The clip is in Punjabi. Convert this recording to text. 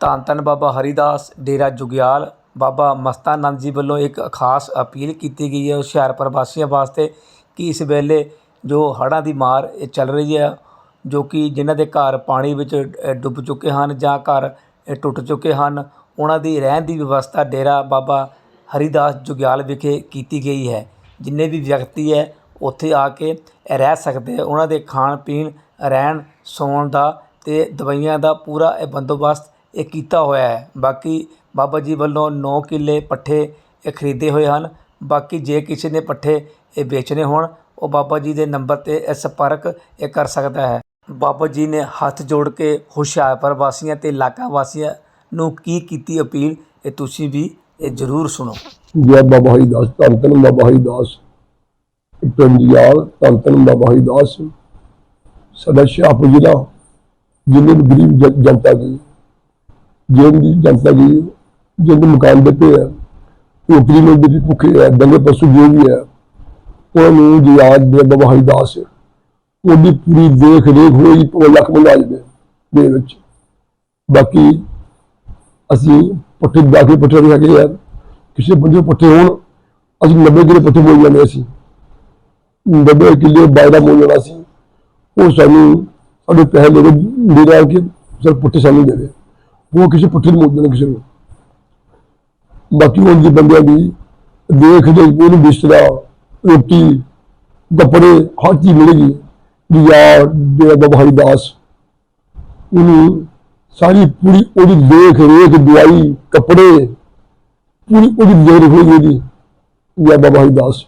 ਧੰਨ ਧੰਨ ਬਾਬਾ ਹਰੀਦਾਸ, ਡੇਰਾ ਜੁਗਿਆਲ। ਬਾਬਾ ਮਸਤਾਨੰਦ ਜੀ ਵੱਲੋਂ ਇੱਕ ਖਾਸ ਅਪੀਲ ਕੀਤੀ ਗਈ ਹੈ ਹੁਸ਼ਿਆਰਪੁਰ ਵਾਸੀਆਂ ਵਾਸਤੇ ਕਿ ਇਸ ਵੇਲੇ ਜੋ ਹੜ੍ਹਾਂ ਦੀ ਮਾਰ ਇਹ ਚੱਲ ਰਹੀ ਹੈ, ਜੋ ਕਿ ਜਿਨ੍ਹਾਂ ਦੇ ਘਰ ਪਾਣੀ ਵਿੱਚ ਡੁੱਬ ਚੁੱਕੇ ਹਨ ਜਾਂ ਘਰ ਟੁੱਟ ਚੁੱਕੇ ਹਨ, ਉਹਨਾਂ ਦੀ ਰਹਿਣ ਦੀ ਵਿਵਸਥਾ ਡੇਰਾ ਬਾਬਾ ਹਰੀਦਾਸ ਜੁਗਿਆਲ ਵਿਖੇ ਕੀਤੀ ਗਈ ਹੈ। ਜਿੰਨੇ ਵੀ ਵਿਅਕਤੀ ਹੈ, ਉੱਥੇ ਆ ਕੇ ਰਹਿ ਸਕਦੇ ਉਹਨਾਂ ਦੇ ਖਾਣ ਪੀਣ ਰਹਿਣ ਸੌਣ ਦਾ ਅਤੇ ਦਵਾਈਆਂ ਦਾ ਪੂਰਾ ਇਹ ਬੰਦੋਬਸਤ ਇਹ ਕੀਤਾ ਹੋਇਆ ਹੈ। ਬਾਕੀ ਬਾਬਾ ਜੀ ਵੱਲੋਂ ਨੌ ਕਿੱਲੇ ਪੱਠੇ ਇਹ ਖਰੀਦੇ ਹੋਏ ਹਨ। ਬਾਕੀ ਜੇ ਕਿਸੇ ਨੇ ਪੱਠੇ ਇਹ ਵੇਚਣੇ ਹੋਣ, ਉਹ ਬਾਬਾ ਜੀ ਦੇ ਨੰਬਰ ਤੇ ਇਹ ਸੰਪਰਕ ਇਹ ਕਰ ਸਕਦਾ ਹੈ। ਬਾਬਾ ਜੀ ਨੇ ਹੱਥ ਜੋੜ ਕੇ ਹੁਸ਼ਿਆਰਪੁਰ ਵਾਸੀਆਂ ਤੇ ਇਲਾਕਾ ਵਾਸੀਆਂ ਨੂੰ ਕੀ ਕੀਤੀ ਅਪੀਲ, ਇਹ ਤੁਸੀਂ ਵੀ ਇਹ ਜ਼ਰੂਰ ਸੁਣੋ। ਜੈ ਬਾਬਾ ਹਰੀਦਾਸ, ਧੰਨ ਧੰਨ ਬਾਬਾ ਹਰੀਦਾਸ। ਪੰਜਿਆਲ ਧੰਨ ਧੰਨ ਬਾਬਾ ਹਰੀਦਾਸ। ਸਾਡਾ ਸ਼ਾਹਪੁਰ ਜ਼ਿਲ੍ਹਾ, ਜਿੰਨੇ ਗਰੀਬ ਜ- ਜਨਤਾ ਦੀ ਜਿਹੜੀ ਜਨਤਾ ਦੀ ਜਿਹਦੇ ਮਕਾਨ ਦੇ ਪਏ ਆ ਉਪਰੀ ਲੋਕ ਵੀ ਭੁੱਖੇ ਆ ਦੰਗੇ ਪਸ਼ੂ ਜੋ ਵੀ ਹੈ, ਉਹਨਾਂ ਨੂੰ ਜੀ ਯਾਦ ਦੇ ਬਾਬਾ ਹਰੀਦਾਸ ਉਹਦੀ ਪੂਰੀ ਦੇਖ ਰੇਖ ਹੋਈ, ਉਹ ਲੱਖ ਮੁਲਾਜ ਦੇ ਦੇ ਵਿੱਚ। ਬਾਕੀ ਅਸੀਂ ਪੱਠੇ ਜਾ ਕੇ ਪੱਠੇ ਦੇ ਹੈਗੇ ਆ ਕਿਸੇ ਬੰਦੇ ਪੱਠੇ ਹੋਣ, ਅਸੀਂ 90 ਕਿਲੋ ਪੱਠੇ ਬੋਲ ਜਾਂਦੇ ਸੀ 90 ਕਿਲੋ ਬਾਇਦਾ ਬੋਲ ਜਾਣਾ ਸੀ। ਉਹ ਸਾਨੂੰ ਸਾਡੇ ਪੈਸੇ ਲੈ ਦੇ ਰਿਹਾ ਕਿ ਸਰ ਪੱਠੇ ਸਾਨੂੰ ਦੇ ਦੇ। ਉਹ ਕਿਸੇ ਪੁੱਠੇ ਨੂੰ ਮੋੜਦੇ ਨੇ ਕਿਸੇ ਨੂੰ। ਬਾਕੀ ਉਹ ਜੀ ਬੰਦਿਆਂ ਦੀ ਦੇਖ ਦੇ ਉਹਨੂੰ ਬਿਸਤਰਾ, ਰੋਟੀ, ਕੱਪੜੇ, ਹਰ ਚੀਜ਼ ਮਿਲੇਗੀ। ਵੀ ਯਾਰ ਦੇ ਬਾਬਾ ਹਰੀਦਾਸ, ਉਹਨੂੰ ਸਾਰੀ ਪੂਰੀ ਉਹਦੀ ਦੇਖ, ਰੇਖ, ਦਵਾਈ, ਕੱਪੜੇ, ਪੂਰੀ ਉਹਦੀ ਦੇਖ ਹੋਈ ਉਹਦੀ। ਜਾਂ ਬਾਬਾ ਹਰੀਦਾਸ